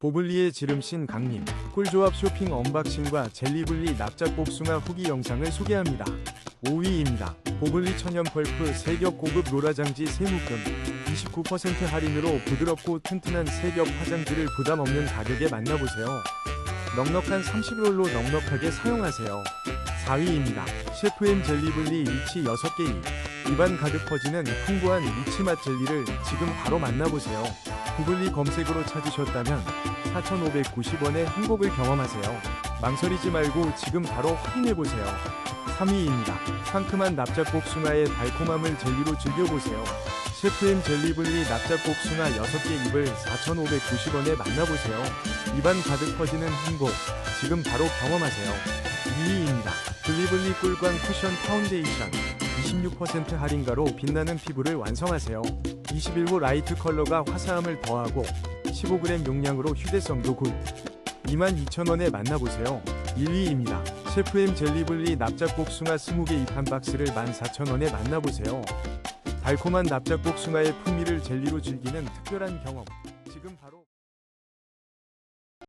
보블리의 지름신 강림, 꿀조합 쇼핑 언박싱과 젤리블리 납작 복숭아 후기 영상을 소개합니다. 5위입니다. 보블리 천연 펄프 세겹 고급 로라장지 세묶음 29% 할인으로 부드럽고 튼튼한 세겹 화장지를 부담 없는 가격에 만나보세요. 넉넉한 30롤로 넉넉하게 사용하세요. 4위입니다. 셰프엠 젤리블리 리치 6개 입. 입안 가득 퍼지는 풍부한 리치 맛 젤리를 지금 바로 만나보세요. 구글리 검색으로 찾으셨다면 4,590원의 행복을 경험하세요. 망설이지 말고 지금 바로 확인해보세요. 3위입니다. 상큼한 납작복숭아의 달콤함을 젤리로 즐겨보세요. 셰프엠 젤리블리 납작복숭아 6개 입을 4,590원에 만나보세요. 입안 가득 퍼지는 행복, 지금 바로 경험하세요. 2위입니다. 블리블리 꿀광 쿠션 파운데이션 26% 할인가로 빛나는 피부를 완성하세요. 21호 라이트 컬러가 화사함을 더하고 15g 용량으로 휴대성도 굿. 22,000원에 만나보세요. 1위입니다. 셰프엠 젤리블리 납작복숭아 20개 입한 박스를 14,000원에 만나보세요. 달콤한 납작복숭아의 풍미를 젤리로 즐기는 특별한 경험. 지금 바로